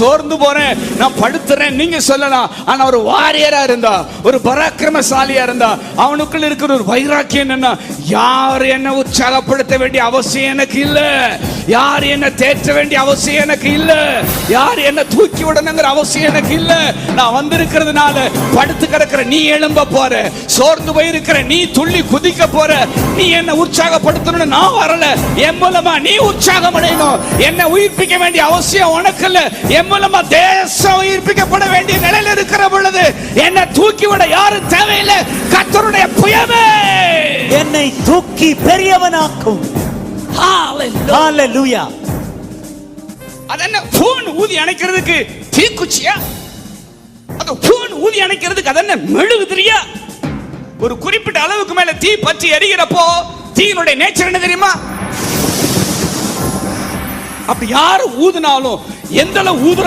சோர்ந்து போறேன் நான் படுத்துறேன். நீங்க சொல்லலாம் ஆனா ஒரு வாரியரா இருந்தா ஒரு பராக்கிரமசாலியா இருந்தா அவனுக்குள்ள இருக்கிற ஒரு வைராக்கியம் என்ன யார் என்ன உற்சாகப்படுத்த வேண்டிய அவசியம் எனக்கு இல்லை. யார் என்ன தேற்ற வேண்டிய அவசியம் எனக்கு இல்ல. யார் என்ன தூக்கி விடணுங்கிற அவசியம் எனக்கு இல்ல. நான் வந்திருக்கிறதுனால படுத்து கிடக்கிற நீ எழும்ப போற. சோர்ந்து போயிருக்கிற நீ துள்ளி குதிக்க போற. நீ என்ன உற்சாகப்படுத்தணும்னு நான் வரல. என் மூலமா நீ உற்சாகம் அடையணும். என்ன உயிர்ப்பிக்க வேண்டிய அவசியம் உனக்கு இல்ல. என் மூலமா தேசம் உயிர்ப்பிக்கப்பட வேண்டிய நிலையில இருக்கிற பொழுது என்ன தூக்கி விட யாரும் தேவையில்லை. கத்தருடைய புயமே என்னை தூக்கி பெரியவனாக்கும். ஹalleluya அது என்ன பூன் ஊதி அணைக்கிறதுக்கு தீக்குச்சியா? அது பூன் ஊதி அணைக்கிறதுக்கு அது என்ன மெழுகுதிரியா? ஒரு குறிப்பிட்ட அளவுக்கு மேல தீ பற்றி எரிகிறப்போ தீயினுடைய நேச்சர் என்ன தெரியுமா? அப்படி யாரு ஊதுனாலும் எந்த அளவு ஊதுறாங்க